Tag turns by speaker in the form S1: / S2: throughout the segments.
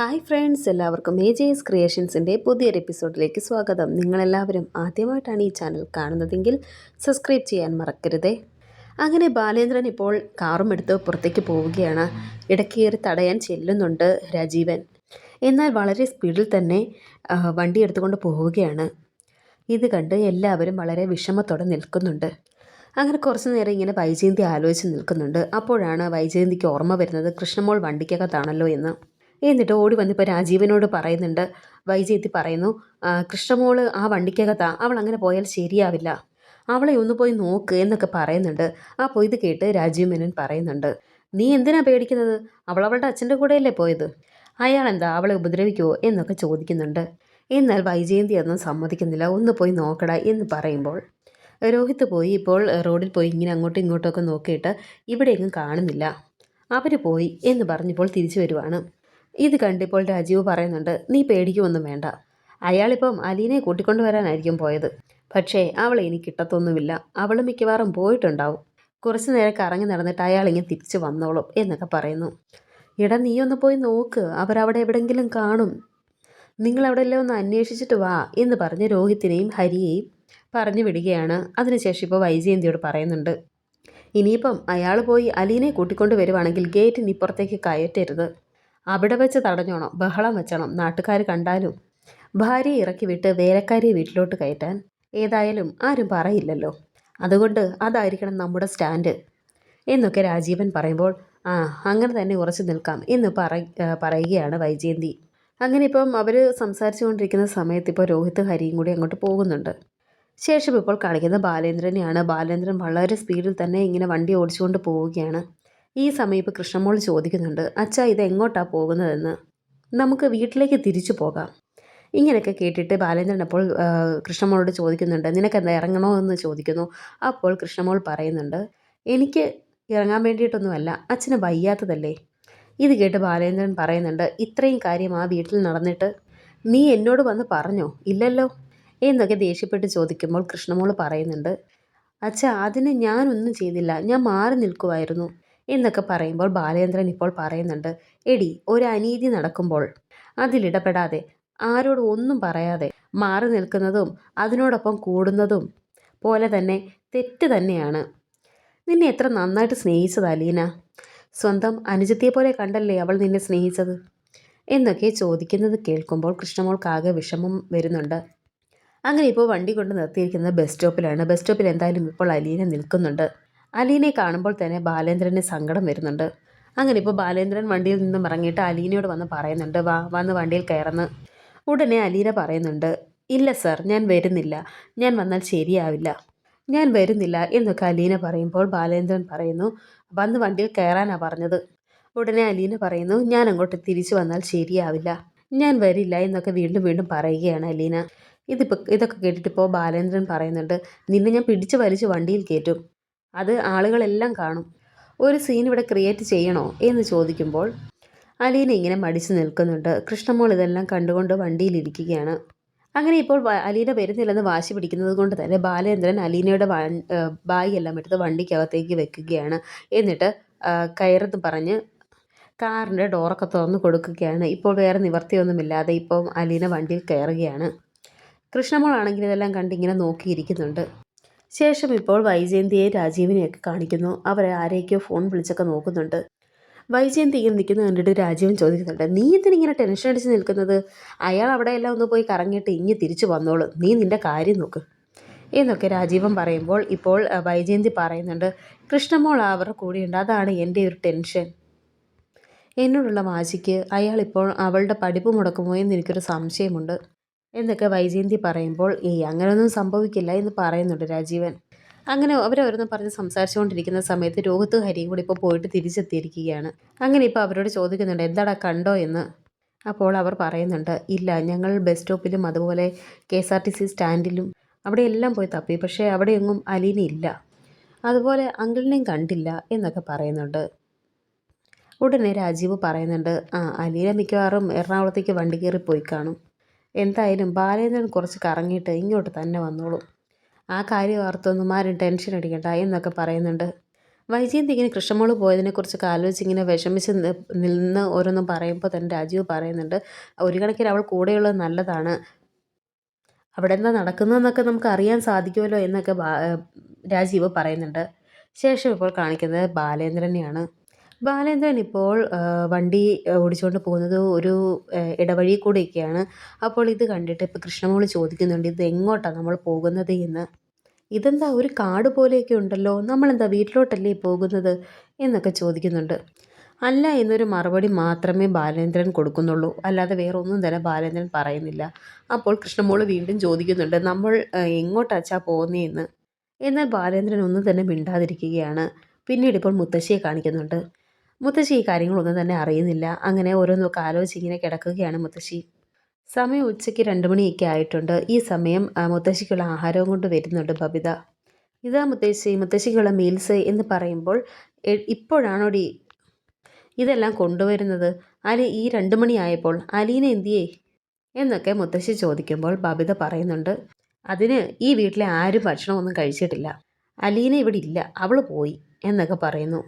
S1: Hi friends എല്ലാവർക്കും A J S ക്രിയേഷൻസിന്റെ പുതിയൊരു എപ്പിസോഡിലേക്ക് സ്വാഗതം. നിങ്ങളെല്ലാവരും ആദ്യമായിട്ടാണ് ഈ ചാനൽ കാണുന്നതെങ്കിൽ സബ്സ്ക്രൈബ് ചെയ്യാൻ മറക്കരുതേ. അങ്ങനെ ബാലേന്ദ്രൻ ഇപ്പോൾ കാറും എടുത്ത് പുറത്തേക്ക് പോവുകയാണ്. ഇടയ്ക്കേറി തടയാൻ ചെല്ലുന്നുണ്ട് രാജീവൻ. എന്നാൽ വളരെ സ്പീഡിൽ തന്നെ വണ്ടി എടുത്തുകൊണ്ട് പോവുകയാണ്. ഇത് കണ്ട് എല്ലാവരും വളരെ വിഷമത്തോടെ നിൽക്കുന്നുണ്ട്. അങ്ങനെ കുറച്ച് നേരം ഇങ്ങനെ വൈജയന്തി ആലോചിച്ച് നിൽക്കുന്നുണ്ട്. അപ്പോഴാണ് വൈജയന്തിക്ക് ഓർമ്മ വരുന്നത് കൃഷ്ണമോൾ വണ്ടിക്കകത്താണല്ലോ എന്ന്. എന്നിട്ട് ഓടി വന്നിപ്പോൾ രാജീവനോട് പറയുന്നുണ്ട്. വൈജയത്തി പറയുന്നു "ആ, കൃഷ്ണമോൾ ആ വണ്ടിക്കകത്താ അവൾ അങ്ങനെ പോയാൽ ശരിയാവില്ല. അവളെ ഒന്ന് പോയി നോക്ക് എന്നൊക്കെ പറയുന്നുണ്ട്. ആ ഇത് കേട്ട് രാജീവ് മേനൻ പറയുന്നുണ്ട് നീ എന്തിനാ പേടിക്കുന്നത്? അവൾ അവളുടെ അച്ഛന്റെ കൂടെയല്ലേ പോയത്? അയാൾ എന്താ അവളെ ഉപദ്രവിക്കുമോ എന്നൊക്കെ ചോദിക്കുന്നുണ്ട്. എന്നാൽ വൈജയന്തി ഒന്നും സമ്മതിക്കുന്നില്ല. ഒന്ന് പോയി നോക്കട എന്ന് പറയുമ്പോൾ രോഹിത്ത് പോയി ഇപ്പോൾ റോഡിൽ പോയി ഇങ്ങനെ അങ്ങോട്ടും ഇങ്ങോട്ടുമൊക്കെ നോക്കിയിട്ട് ഇവിടെയെങ്ങും കാണുന്നില്ല. അവർ പോയി എന്ന് പറഞ്ഞപ്പോൾ തിരിച്ചു വരുവാണ്. ഇത് കണ്ടിപ്പോൾ രാജീവ് പറയുന്നുണ്ട് നീ പേടിക്കുമൊന്നും വേണ്ട. അയാളിപ്പം അലീനെ കൂട്ടിക്കൊണ്ടു വരാനായിരിക്കും പോയത്. പക്ഷേ അവൾ ഇനി കിട്ടത്തൊന്നുമില്ല. അവൾ മിക്കവാറും പോയിട്ടുണ്ടാവും. കുറച്ച് നേരം കറങ്ങി നടന്നിട്ട് അയാൾ ഇങ്ങനെ തിരിച്ചു വന്നോളും എന്നൊക്കെ പറയുന്നു. എടാ നീ ഒന്ന് പോയി നോക്ക്. അവരവിടെ എവിടെങ്കിലും കാണും. നിങ്ങൾ അവിടെ എല്ലാം ഒന്ന് അന്വേഷിച്ചിട്ട് വാ എന്ന് പറഞ്ഞ് രോഹിത്തിനെയും ഹരിയെയും പറഞ്ഞു വിടുകയാണ്. അതിനുശേഷം ഇപ്പോൾ വൈജയന്തിയോട് പറയുന്നുണ്ട് ഇനിയിപ്പം അയാൾ പോയി അലീനെ കൂട്ടിക്കൊണ്ട് വരുവാണെങ്കിൽ ഗേറ്റിന് ഇപ്പുറത്തേക്ക് കയറ്റരുത്. അവിടെ വെച്ച് തടഞ്ഞോണം ബഹളം വെച്ചണം നാട്ടുകാർ കണ്ടാലും. ഭാര്യയെ ഇറക്കി വിട്ട് വേലക്കാരിയെ വീട്ടിലോട്ട് കയറ്റാൻ ഏതായാലും ആരും പറയില്ലല്ലോ. അതുകൊണ്ട് അതായിരിക്കണം നമ്മുടെ സ്റ്റാൻഡ്. എന്നൊക്കെ രാജീവൻ പറയുമ്പോൾ ആ അങ്ങനെ തന്നെ ഉറച്ചു നിൽക്കാം എന്ന് പറ പറയുകയാണ് വൈജയന്തി. അങ്ങനെ ഇപ്പം അവർ സംസാരിച്ചു കൊണ്ടിരിക്കുന്ന സമയത്ത് ഇപ്പോൾ രോഹിത് ഹരിയും കൂടി അങ്ങോട്ട് പോകുന്നുണ്ട്. ശേഷം ഇപ്പോൾ കാണിക്കുന്ന ബാലേന്ദ്രനെയാണ്. ബാലേന്ദ്രൻ വളരെ സ്പീഡിൽ തന്നെ ഇങ്ങനെ വണ്ടി ഓടിച്ചുകൊണ്ട് പോവുകയാണ്. ഈ സമയം ഇപ്പോൾ കൃഷ്ണമോൾ ചോദിക്കുന്നുണ്ട് അച്ഛാ ഇത് എങ്ങോട്ടാണ് പോകുന്നതെന്ന്? നമുക്ക് വീട്ടിലേക്ക് തിരിച്ചു പോകാം. ഇങ്ങനെയൊക്കെ കേട്ടിട്ട് ബാലേന്ദ്രൻ അപ്പോൾ കൃഷ്ണമോളോട് ചോദിക്കുന്നുണ്ട് നിനക്കെന്താ ഇറങ്ങണോ എന്ന് ചോദിക്കുന്നു. അപ്പോൾ കൃഷ്ണമോൾ പറയുന്നുണ്ട് എനിക്ക് ഇറങ്ങാൻ വേണ്ടിയിട്ടൊന്നുമല്ല അച്ഛന് വയ്യാത്തതല്ലേ? ഇത് കേട്ട് ബാലേന്ദ്രൻ പറയുന്നുണ്ട് ഇത്രയും കാര്യം ആ വീട്ടിൽ നടന്നിട്ട് നീ എന്നോട് വന്ന് പറഞ്ഞോ? ഇല്ലല്ലോ? എന്നൊക്കെ ദേഷ്യപ്പെട്ട് ചോദിക്കുമ്പോൾ കൃഷ്ണമോൾ പറയുന്നുണ്ട് അച്ഛ അതിന് ഞാനൊന്നും ചെയ്തില്ല ഞാൻ മാറി നിൽക്കുമായിരുന്നു എന്നൊക്കെ പറയുമ്പോൾ ബാലേന്ദ്രൻ ഇപ്പോൾ പറയുന്നുണ്ട് എടി ഒരു അനീതി നടക്കുമ്പോൾ അതിലിടപെടാതെ ആരോടും ഒന്നും പറയാതെ മാറി നിൽക്കുന്നതും അതിനോടൊപ്പം കൂടുന്നതും പോലെ തന്നെ തെറ്റ് തന്നെയാണ്. നിന്നെ എത്ര നന്നായിട്ട് സ്നേഹിച്ചത് അലീന സ്വന്തം അനുജത്തിയെ പോലെ കണ്ടല്ലേ അവൾ നിന്നെ സ്നേഹിച്ചത്? എന്നൊക്കെ ചോദിക്കുന്നത് കേൾക്കുമ്പോൾ കൃഷ്ണമോൾക്കാകെ വിഷമം വരുന്നുണ്ട്. അങ്ങനെ ഇപ്പോൾ വണ്ടി കൊണ്ട് നിർത്തിയിരിക്കുന്നത് ബസ് സ്റ്റോപ്പിലാണ്. ബസ് സ്റ്റോപ്പിൽ എന്തായാലും ഇപ്പോൾ അലീന നിൽക്കുന്നുണ്ട്. അലീനെ കാണുമ്പോൾ തന്നെ ബാലേന്ദ്രന് സങ്കടം വരുന്നുണ്ട്. അങ്ങനെ ഇപ്പോൾ ബാലേന്ദ്രൻ വണ്ടിയിൽ നിന്നും ഇറങ്ങിയിട്ട് അലീനയോട് വന്ന് പറയുന്നുണ്ട് വാ വന്ന് വണ്ടിയിൽ കയറുന്നു. ഉടനെ അലീന പറയുന്നുണ്ട് ഇല്ല സർ ഞാൻ വരുന്നില്ല. ഞാൻ വന്നാൽ ശരിയാവില്ല. ഞാൻ വരുന്നില്ല എന്നൊക്കെ അലീന പറയുമ്പോൾ ബാലേന്ദ്രൻ പറയുന്നു വന്ന് വണ്ടിയിൽ കയറാനാണ് പറഞ്ഞത്. ഉടനെ അലീന പറയുന്നു ഞാൻ അങ്ങോട്ട് തിരിച്ചു വന്നാൽ ശരിയാവില്ല. ഞാൻ വരില്ല എന്നൊക്കെ വീണ്ടും വീണ്ടും പറയുകയാണ് അലീന. ഇതിപ്പോൾ ഇതൊക്കെ കേട്ടിട്ടിപ്പോൾ ബാലേന്ദ്രൻ പറയുന്നുണ്ട് നിന്നെ ഞാൻ പിടിച്ചു വലിച്ച് വണ്ടിയിൽ കയറ്റും. അത് ആളുകളെല്ലാം കാണും. ഒരു സീൻ ഇവിടെ ക്രിയേറ്റ് ചെയ്യണോ എന്ന് ചോദിക്കുമ്പോൾ അലീന ഇങ്ങനെ മടിച്ചു നിൽക്കുന്നുണ്ട്. കൃഷ്ണമോൾ ഇതെല്ലാം കണ്ടുകൊണ്ട് വണ്ടിയിലിരിക്കുകയാണ് അങ്ങനെ ഇപ്പോൾ അലീന വരുന്നില്ലെന്ന് വാശി പിടിക്കുന്നത് കൊണ്ട് തന്നെ ബാലേന്ദ്രൻ അലീനയുടെ വ- എല്ലാം എടുത്ത് വണ്ടിക്കകത്തേക്ക് വെക്കുകയാണ്. എന്നിട്ട് കയറെന്ന് പറഞ്ഞ് കാറിന്റെ ഡോറൊക്കെ തുറന്ന് കൊടുക്കുകയാണ്. ഇപ്പോൾ വേറെ നിവർത്തിയൊന്നുമില്ലാതെ ഇപ്പം അലീന വണ്ടിയിൽ കയറുകയാണ്. കൃഷ്ണമോളാണെങ്കിൽ ഇതെല്ലാം കണ്ട് ഇങ്ങനെ നോക്കിയിരിക്കുന്നുണ്ട്. ശേഷം ഇപ്പോൾ വൈജയന്തിയെ രാജീവിനെയൊക്കെ കാണിക്കുന്നു. അവരെ ആരെയൊക്കെയോ ഫോൺ വിളിച്ചൊക്കെ നോക്കുന്നുണ്ട്. വൈജയന്തി ഇങ്ങനെ നിൽക്കുന്നത് കണ്ടിട്ട് രാജീവൻ ചോദിക്കുന്നുണ്ട് നീ എന്തിനിങ്ങനെ ടെൻഷൻ അടിച്ച് നിൽക്കുന്നത്? അയാൾ അവിടെ എല്ലാം ഒന്ന് പോയി കറങ്ങിയിട്ട് ഇങ്ങ് തിരിച്ചു വന്നോളൂ. നീ നിന്റെ കാര്യം നോക്ക്. എന്നൊക്കെ രാജീവൻ പറയുമ്പോൾ ഇപ്പോൾ വൈജയന്തി പറയുന്നുണ്ട് കൃഷ്ണമോൾ അവരുടെ കൂടെയുണ്ട്. അതാണ് എന്റെ ഒരു ടെൻഷൻ. എന്നോടുള്ള വാശിക്ക് അയാളിപ്പോൾ അവളുടെ പഠിപ്പ് മുടക്കുമോ എന്ന് എനിക്കൊരു സംശയമുണ്ട്. എന്നൊക്കെ വൈജയന്തി പറയുമ്പോൾ ഈ അങ്ങനെയൊന്നും സംഭവിക്കില്ല എന്ന് പറയുന്നുണ്ട് രാജീവൻ. അങ്ങനെ അവരോരോന്ന് പറഞ്ഞ് സംസാരിച്ചുകൊണ്ടിരിക്കുന്ന സമയത്ത് രോഹിത്ത് ഹരിയും കൂടി ഇപ്പോൾ പോയിട്ട് തിരിച്ചെത്തിയിരിക്കുകയാണ്. അങ്ങനെ ഇപ്പോൾ അവരോട് ചോദിക്കുന്നുണ്ട് എന്താടാ കണ്ടോ എന്ന്. അപ്പോൾ അവർ പറയുന്നുണ്ട് ഇല്ല ഞങ്ങൾ ബസ് സ്റ്റോപ്പിലും അതുപോലെ K S R T C സ്റ്റാൻഡിലും അവിടെ എല്ലാം പോയി തപ്പി പക്ഷേ അവിടെയൊന്നും അലീന ഇല്ല. അതുപോലെ അങ്കിളിനെയും കണ്ടില്ല എന്നൊക്കെ പറയുന്നുണ്ട്. ഉടനെ രാജീവ് പറയുന്നുണ്ട് ആ അലീന മിക്കവാറും എറണാകുളത്തേക്ക് വണ്ടി കയറി പോയി കാണും. എന്തായാലും ബാലേന്ദ്രൻ കുറച്ച് കറങ്ങിയിട്ട് ഇങ്ങോട്ട് തന്നെ വന്നോളൂ. ആ കാര്യം ഓർത്തൊന്നും ആരും ടെൻഷൻ അടിക്കണ്ട എന്നൊക്കെ പറയുന്നുണ്ട്. വൈജയന്തി ഇങ്ങനെ കൃഷ്ണമോൾ പോയതിനെക്കുറിച്ചൊക്കെ ആലോചിച്ച് ഇങ്ങനെ വിഷമിച്ച് നിന്ന് ഓരോന്നും പറയുമ്പോൾ തന്നെ രാജീവ് പറയുന്നുണ്ട് ഒരു കണക്കിന് അവൾ കൂടെയുള്ളത് നല്ലതാണ്. അവിടെ എന്താ നടക്കുന്നതെന്നൊക്കെ നമുക്ക് അറിയാൻ സാധിക്കുമല്ലോ എന്നൊക്കെ രാജീവ് പറയുന്നുണ്ട്. ശേഷം ഇപ്പോൾ കാണിക്കുന്നത് ബാലേന്ദ്രനെയാണ്. ബാലേന്ദ്രൻ ഇപ്പോൾ വണ്ടി ഓടിച്ചുകൊണ്ട് പോകുന്നത് ഒരു ഇടവഴി കൂടെയൊക്കെയാണ്. അപ്പോൾ ഇത് കണ്ടിട്ട് ഇപ്പോൾ കൃഷ്ണമോൾ ചോദിക്കുന്നുണ്ട് ഇത് എങ്ങോട്ടാണ് നമ്മൾ പോകുന്നത് എന്ന്? ഇതെന്താ ഒരു കാട് പോലെയൊക്കെ ഉണ്ടല്ലോ നമ്മളെന്താ വീട്ടിലോട്ടല്ലേ പോകുന്നത്? എന്നൊക്കെ ചോദിക്കുന്നുണ്ട്. അല്ല എന്നൊരു മറുപടി മാത്രമേ ബാലേന്ദ്രൻ കൊടുക്കുന്നുള്ളൂ. അല്ലാതെ വേറെ ഒന്നും തന്നെ ബാലേന്ദ്രൻ പറയുന്നില്ല. അപ്പോൾ കൃഷ്ണമോൾ വീണ്ടും ചോദിക്കുന്നുണ്ട് നമ്മൾ എങ്ങോട്ടാച്ചാ പോകുന്നതെന്ന് എന്നാൽ ബാലേന്ദ്രൻ ഒന്നും തന്നെ മിണ്ടാതിരിക്കുകയാണ്. പിന്നീട് ഇപ്പോൾ മുത്തശ്ശിയെ കാണിക്കുന്നുണ്ട്. മുത്തശ്ശി ഈ കാര്യങ്ങളൊന്നും തന്നെ അറിയുന്നില്ല. അങ്ങനെ ഓരോന്നൊക്കെ ആലോചിച്ച് ഇങ്ങനെ കിടക്കുകയാണ് മുത്തശ്ശി. സമയം ഉച്ചയ്ക്ക് രണ്ട് മണിയൊക്കെ ആയിട്ടുണ്ട്. ഈ സമയം മുത്തശ്ശിക്കുള്ള ആഹാരവും കൊണ്ട് വരുന്നുണ്ട് ബബിത. ഇതാ മുത്തശ്ശി മുത്തശ്ശിക്കുള്ള മീൽസ് എന്ന് പറയുമ്പോൾ ഇപ്പോഴാണോ ഇപ്പോഴാണോടി ഇതെല്ലാം കൊണ്ടുവരുന്നത്? അലി ഈ രണ്ട് മണിയായപ്പോൾ അലീന എന്തിയേ? എന്നൊക്കെ മുത്തശ്ശി ചോദിക്കുമ്പോൾ ബബിത പറയുന്നുണ്ട് അതിന് ഈ വീട്ടിലെ ആരും ഭക്ഷണമൊന്നും കഴിച്ചിട്ടില്ല. അലീന ഇവിടെ ഇല്ല അവൾ പോയി എന്നൊക്കെ പറയുന്നു.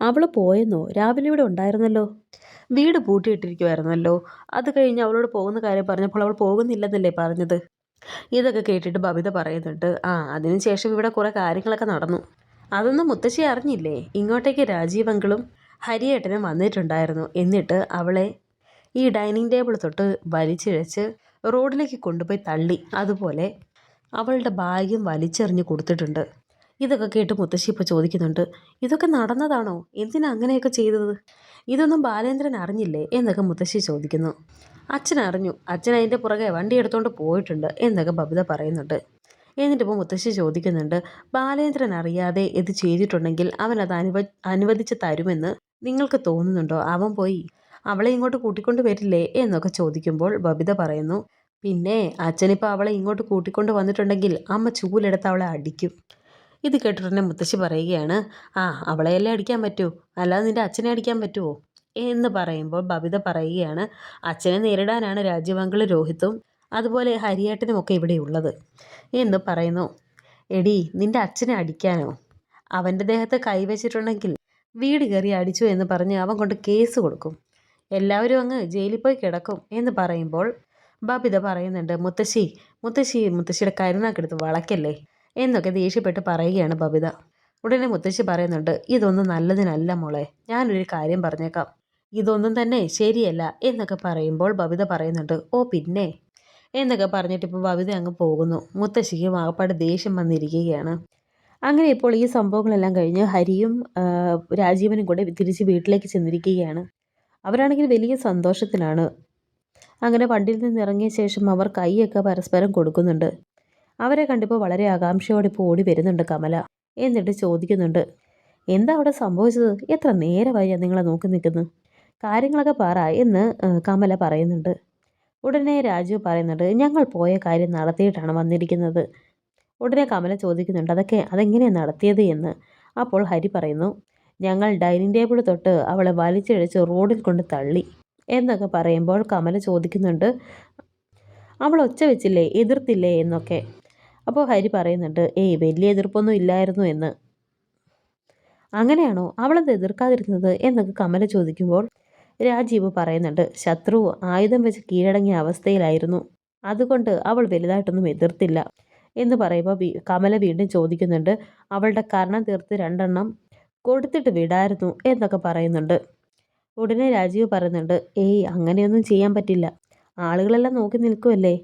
S1: അവൾ പോയെന്നോ? രാവിലെ ഇവിടെ ഉണ്ടായിരുന്നല്ലോ. വീട് പൂട്ടിയിട്ടിരിക്കുമായിരുന്നല്ലോ അത് കഴിഞ്ഞ് അവളോട് പോകുന്ന കാര്യം പറഞ്ഞപ്പോൾ അവൾ പോകുന്നില്ലെന്നല്ലേ പറഞ്ഞത്? ഇതൊക്കെ കേട്ടിട്ട് ബബിത പറയുന്നുണ്ട് ആ അതിനുശേഷം ഇവിടെ കുറേ കാര്യങ്ങളൊക്കെ നടന്നു. അതൊന്നും മുത്തശ്ശി അറിഞ്ഞില്ലേ? ഇങ്ങോട്ടേക്ക് രാജീവങ്കളും ഹരിയേട്ടനും വന്നിട്ടുണ്ടായിരുന്നു. എന്നിട്ട് അവളെ ഈ ഡൈനിങ് ടേബിൾ തൊട്ട് വലിച്ചിഴച്ച് റോഡിലേക്ക് കൊണ്ടുപോയി തള്ളി. അതുപോലെ അവളുടെ ഭാഗ്യം വലിച്ചെറിഞ്ഞ് കൊടുത്തിട്ടുണ്ട്. ഇതൊക്കെ കേട്ട് മുത്തശ്ശി ഇപ്പോൾ ചോദിക്കുന്നുണ്ട് ഇതൊക്കെ നടന്നതാണോ? എന്തിനാ അങ്ങനെയൊക്കെ ചെയ്തത്? ഇതൊന്നും ബാലേന്ദ്രൻ അറിഞ്ഞില്ലേ? എന്നൊക്കെ മുത്തശ്ശി ചോദിക്കുന്നു. അച്ഛൻ അറിഞ്ഞു. അച്ഛൻ അതിന്റെ പുറകെ വണ്ടി എടുത്തുകൊണ്ട് പോയിട്ടുണ്ട് എന്നൊക്കെ ബബിത പറയുന്നുണ്ട്. എന്നിട്ടിപ്പോൾ മുത്തശ്ശി ചോദിക്കുന്നുണ്ട് ബാലേന്ദ്രൻ അറിയാതെ ഇത് ചെയ്തിട്ടുണ്ടെങ്കിൽ അവൻ അത് അനുവ അനുവദിച്ച് തരുമെന്ന് നിങ്ങൾക്ക് തോന്നുന്നുണ്ടോ? അവൻ പോയി അവളെ ഇങ്ങോട്ട് കൂട്ടിക്കൊണ്ട് വരില്ലേ? എന്നൊക്കെ ചോദിക്കുമ്പോൾ ബബിത പറയുന്നു പിന്നെ അച്ഛനിപ്പോൾ അവളെ ഇങ്ങോട്ട് കൂട്ടിക്കൊണ്ട് വന്നിട്ടുണ്ടെങ്കിൽ അമ്മ ചൂലെടുത്ത് അവളെ അടിക്കും. ഇത് കേട്ടിട്ടുണ്ടെ മുത്തശ്ശി പറയുകയാണ് ആ അവളെയല്ലേ അടിക്കാൻ പറ്റൂ? അല്ലാതെ നിന്റെ അച്ഛനെ അടിക്കാൻ പറ്റുമോ എന്ന് പറയുമ്പോൾ ബബിത പറയുകയാണ് അച്ഛനെ നേരിടാനാണ് രാജ്യവങ്കിൾ രോഹിത്തും അതുപോലെ ഹരിയേട്ടനുമൊക്കെ ഇവിടെ ഉള്ളത്. എന്ന് പറയുന്നു. എടി നിന്റെ അച്ഛനെ അടിക്കാനോ? അവന്റെ ദേഹത്ത് കൈവച്ചിട്ടുണ്ടെങ്കിൽ വീട് കയറി അടിച്ചു എന്ന് പറഞ്ഞ് അവൻ കൊണ്ട് കേസ് കൊടുക്കും. എല്ലാവരും അങ്ങ് ജയിലിൽ പോയി കിടക്കും. എന്ന് പറയുമ്പോൾ ബബിത പറയുന്നുണ്ട് മുത്തശ്ശി മുത്തശ്ശി മുത്തശ്ശിയുടെ കരുണാക്കെടുത്ത് വളയ്ക്കല്ലേ? എന്നൊക്കെ ദേഷ്യപ്പെട്ട് പറയുകയാണ് ബബിത. ഉടനെ മുത്തശ്ശി പറയുന്നുണ്ട് ഇതൊന്നും നല്ലതിനല്ല മോളെ. ഞാനൊരു കാര്യം പറഞ്ഞേക്കാം. ഇതൊന്നും തന്നെ ശരിയല്ല എന്നൊക്കെ പറയുമ്പോൾ ബബിത പറയുന്നുണ്ട് ഓ പിന്നെ എന്നൊക്കെ പറഞ്ഞിട്ട് ഇപ്പോൾ ബബിത അങ്ങ് പോകുന്നു. മുത്തശ്ശിക്ക് ആകപ്പാട് ദേഷ്യം വന്നിരിക്കുകയാണ്. അങ്ങനെ ഇപ്പോൾ ഈ സംഭവങ്ങളെല്ലാം കഴിഞ്ഞ് ഹരിയും രാജീവനും കൂടെ തിരിച്ച് വീട്ടിലേക്ക് ചെന്നിരിക്കുകയാണ്. അവരാണെങ്കിൽ വലിയ സന്തോഷത്തിലാണ്. അങ്ങനെ വണ്ടിയിൽ നിന്ന് ഇറങ്ങിയ ശേഷം അവർ കൈയൊക്കെ പരസ്പരം കൊടുക്കുന്നുണ്ട്. അവരെ കണ്ടിപ്പോൾ വളരെ ആകാംക്ഷയോടെ ഇപ്പോൾ ഓടി വരുന്നുണ്ട് കമല. എന്നിട്ട് ചോദിക്കുന്നുണ്ട് എന്താ അവിടെ സംഭവിച്ചത്? എത്ര നേരമായി ഞാൻ നിങ്ങളെ നോക്കി നിൽക്കുന്നു? കാര്യങ്ങളൊക്കെ പറ എന്ന് കമല പറയുന്നുണ്ട്. ഉടനെ രാജു പറയുന്നുണ്ട് ഞങ്ങൾ പോയ കാര്യം നടത്തിയിട്ടാണ് വന്നിരിക്കുന്നത്. ഉടനെ കമല ചോദിക്കുന്നുണ്ട് അതൊക്കെ അതെങ്ങനെയാണ് നടത്തിയത്? എന്ന്. അപ്പോൾ ഹരി പറയുന്നു ഞങ്ങൾ ഡൈനിങ് ടേബിൾ തൊട്ട് അവളെ വലിച്ചിഴച്ച് റോഡിൽ കൊണ്ട് തള്ളി. എന്നൊക്കെ പറയുമ്പോൾ കമല ചോദിക്കുന്നുണ്ട് അവൾ ഒച്ച വെച്ചില്ലേ? എതിർത്തില്ലേ? എന്നൊക്കെ. അപ്പോൾ ഹരി പറയുന്നുണ്ട് ഏയ് വലിയ എതിർപ്പൊന്നും ഇല്ലായിരുന്നു എന്ന്. അങ്ങനെയാണോ? അവളത് എതിർക്കാതിരുന്നത്? എന്നൊക്കെ കമല ചോദിക്കുമ്പോൾ രാജീവ് പറയുന്നുണ്ട് ശത്രു ആയുധം വെച്ച് കീഴടങ്ങിയ അവസ്ഥയിലായിരുന്നു. അതുകൊണ്ട് അവൾ വലുതായിട്ടൊന്നും എതിർത്തില്ല. എന്ന് പറയുമ്പോൾ കമല വീണ്ടും ചോദിക്കുന്നുണ്ട് അവളുടെ കർണം തീർത്ത് രണ്ടെണ്ണം കൊടുത്തിട്ട് വിടായിരുന്നു എന്നൊക്കെ പറയുന്നുണ്ട്. ഉടനെ രാജീവ് പറയുന്നുണ്ട് ഏയ് അങ്ങനെയൊന്നും ചെയ്യാൻ പറ്റില്ല. ആളുകളെല്ലാം നോക്കി നിൽക്കുമല്ലേ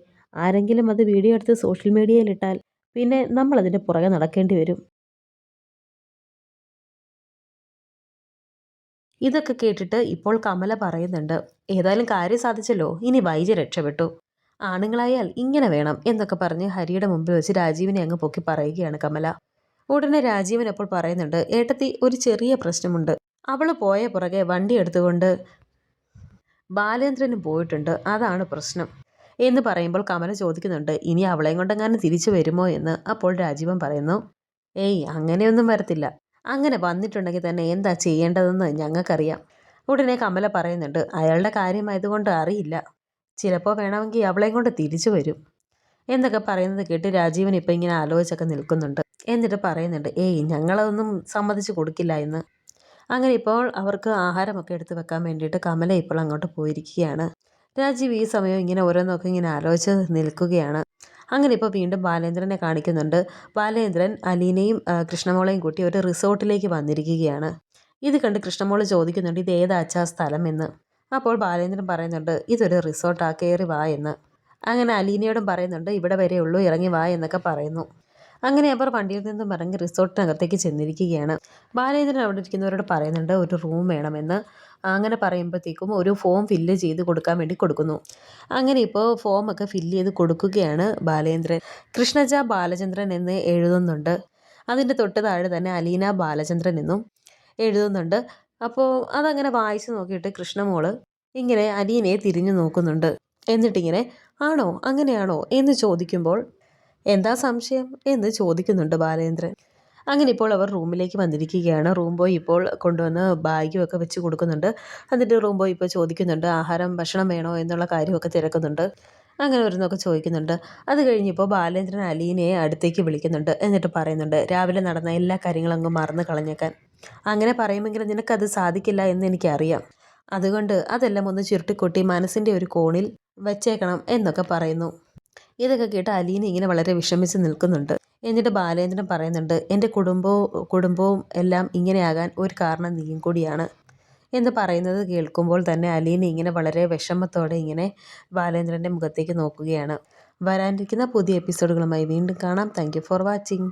S1: ആരെങ്കിലും അത് വീഡിയോ എടുത്ത് സോഷ്യൽ മീഡിയയിലിട്ടാൽ പിന്നെ നമ്മൾ അതിന്റെ പുറകെ നടക്കേണ്ടി വരും. ഇതൊക്കെ കേട്ടിട്ട് ഇപ്പോൾ കമല പറയുന്നുണ്ട് ഏതായാലും കാര്യം സാധിച്ചല്ലോ ഇനി വൈജ രക്ഷപ്പെട്ടു. ആണുങ്ങളായാൽ ഇങ്ങനെ വേണം എന്നൊക്കെ പറഞ്ഞ് ഹരിയുടെ മുമ്പിൽ വെച്ച് രാജീവിനെ അങ്ങ് പൊക്കി പറയുകയാണ് കമല. ഉടനെ രാജീവൻ അപ്പോൾ പറയുന്നുണ്ട് ഏട്ടത്തി ഒരു ചെറിയ പ്രശ്നമുണ്ട്. അവൾ പോയ പുറകെ വണ്ടി എടുത്തുകൊണ്ട് ബാലേന്ദ്രനും പോയിട്ടുണ്ട് അതാണ് പ്രശ്നം. എന്ന് പറയുമ്പോൾ കമല ചോദിക്കുന്നുണ്ട് ഇനി അവളെയും കൊണ്ടെങ്ങാനും തിരിച്ചു വരുമോ എന്ന്? അപ്പോൾ രാജീവൻ പറയുന്നു ഏയ് അങ്ങനെയൊന്നും വരത്തില്ല. അങ്ങനെ വന്നിട്ടുണ്ടെങ്കിൽ തന്നെ എന്താ ചെയ്യേണ്ടതെന്ന് ഞങ്ങൾക്കറിയാം. ഉടനെ കമല പറയുന്നുണ്ട് അയാളുടെ കാര്യമായതുകൊണ്ട് അറിയില്ല. ചിലപ്പോൾ വേണമെങ്കിൽ അവളെയും കൊണ്ട് തിരിച്ചു വരും. എന്നൊക്കെ പറയുന്നത് കേട്ട് രാജീവൻ ഇപ്പം ഇങ്ങനെ ആലോചിച്ചൊക്കെ നിൽക്കുന്നുണ്ട്. എന്നിട്ട് പറയുന്നുണ്ട് ഏയ് ഞങ്ങളതൊന്നും സമ്മതിച്ച് കൊടുക്കില്ല എന്ന്. അങ്ങനെ ഇപ്പോൾ അവർക്ക് ആഹാരമൊക്കെ എടുത്ത് വെക്കാൻ വേണ്ടിയിട്ട് കമല ഇപ്പോൾ അങ്ങോട്ട് പോയിരിക്കുകയാണ്. രാജീവ് ഈ സമയം ഇങ്ങനെ ഓരോന്നൊക്കെ ഇങ്ങനെ ആലോചിച്ച് നിൽക്കുകയാണ്. അങ്ങനെ ഇപ്പോൾ വീണ്ടും ബാലേന്ദ്രനെ കാണിക്കുന്നുണ്ട്. ബാലേന്ദ്രൻ അലീനയും കൃഷ്ണമോളെയും കൂട്ടി ഒരു റിസോർട്ടിലേക്ക് വന്നിരിക്കുകയാണ്. ഇത് കണ്ട് കൃഷ്ണമോൾ ചോദിക്കുന്നുണ്ട് ഇത് ഏതാച്ചാ സ്ഥലം എന്ന്? അപ്പോൾ ബാലേന്ദ്രൻ പറയുന്നുണ്ട് ഇതൊരു റിസോർട്ടാ കയറി വാ എന്ന്. അങ്ങനെ അലീനയോടും പറയുന്നുണ്ട് ഇവിടെ വരെ ഉള്ളൂ ഇറങ്ങി വാ എന്നൊക്കെ പറയുന്നു. അങ്ങനെ അവർ വണ്ടിയിൽ നിന്നും ഇറങ്ങി റിസോർട്ടിനകത്തേക്ക് ചെന്നിരിക്കുകയാണ്. ബാലേന്ദ്രൻ അവിടെ ഇരിക്കുന്നവരോട് പറയുന്നുണ്ട് ഒരു റൂം വേണമെന്ന്. അങ്ങനെ പറയുമ്പോഴത്തേക്കും ഒരു ഫോം ഫില്ല് ചെയ്ത് കൊടുക്കാൻ വേണ്ടി കൊടുക്കുന്നു. അങ്ങനെ ഇപ്പോൾ ഫോമൊക്കെ ഫില്ല് ചെയ്ത് കൊടുക്കുകയാണ് ബാലേന്ദ്രൻ. കൃഷ്ണജ ബാലചന്ദ്രൻ എന്ന് എഴുതുന്നുണ്ട്. അതിന്റെ തൊട്ട് താഴെ തന്നെ അലീന ബാലചന്ദ്രൻ എന്നും എഴുതുന്നുണ്ട്. അപ്പോൾ അതങ്ങനെ വായിച്ച് നോക്കിയിട്ട് കൃഷ്ണമോൾ ഇങ്ങനെ അലീനയെ തിരിഞ്ഞു നോക്കുന്നുണ്ട്. എന്നിട്ടിങ്ങനെ ആണോ? അങ്ങനെയാണോ? എന്ന് ചോദിക്കുമ്പോൾ എന്താ സംശയം എന്ന് ചോദിക്കുന്നുണ്ട് ബാലേന്ദ്രൻ. അങ്ങനെ ഇപ്പോൾ അവർ റൂമിലേക്ക് വന്നിരിക്കുകയാണ്. റൂം ബോയ് ഇപ്പോൾ കൊണ്ടുവന്ന് ബാഗും ഒക്കെ വെച്ച് കൊടുക്കുന്നുണ്ട്. എന്നിട്ട് റൂം ബോയ് ഇപ്പോൾ ചോദിക്കുന്നുണ്ട് ആഹാരം ഭക്ഷണം വേണോ? എന്നുള്ള കാര്യമൊക്കെ തിരക്കുന്നുണ്ട്. അങ്ങനെ ഓരോന്നൊക്കെ ചോദിക്കുന്നുണ്ട്. അത് കഴിഞ്ഞിപ്പോൾ ബാലേന്ദ്രൻ അലീനയെ അടുത്തേക്ക് വിളിക്കുന്നുണ്ട്. എന്നിട്ട് പറയുന്നുണ്ട് രാവിലെ നടന്ന എല്ലാ കാര്യങ്ങളും അങ്ങ് മറന്നു കളഞ്ഞേക്കാൻ. അങ്ങനെ പറയുമെങ്കിലും നിനക്കത് സാധിക്കില്ല എന്ന് എനിക്കറിയാം. അതുകൊണ്ട് അതെല്ലാം ഒന്ന് ചുരുട്ടിക്കൊട്ടി മനസ്സിന്റെ ഒരു കോണിൽ വച്ചേക്കണം എന്നൊക്കെ പറയുന്നു. ഇതൊക്കെ കേട്ട് അലീന ഇങ്ങനെ വളരെ വിഷമിച്ച് നിൽക്കുന്നുണ്ട്. എന്നിട്ട് ബാലേന്ദ്രൻ പറയുന്നുണ്ട് എന്റെ കുടുംബവും കുടുംബവും എല്ലാം ഇങ്ങനെയാകാൻ ഒരു കാരണം നീയും കൂടിയാണ്. എന്ന് പറയുന്നത് കേൾക്കുമ്പോൾ തന്നെ അലീന ഇങ്ങനെ വളരെ വിഷമത്തോടെ ഇങ്ങനെ ബാലേന്ദ്രന്റെ മുഖത്തേക്ക് നോക്കുകയാണ്. വരാനിരിക്കുന്ന പുതിയ എപ്പിസോഡുകളുമായി വീണ്ടും കാണാം. Thank for watching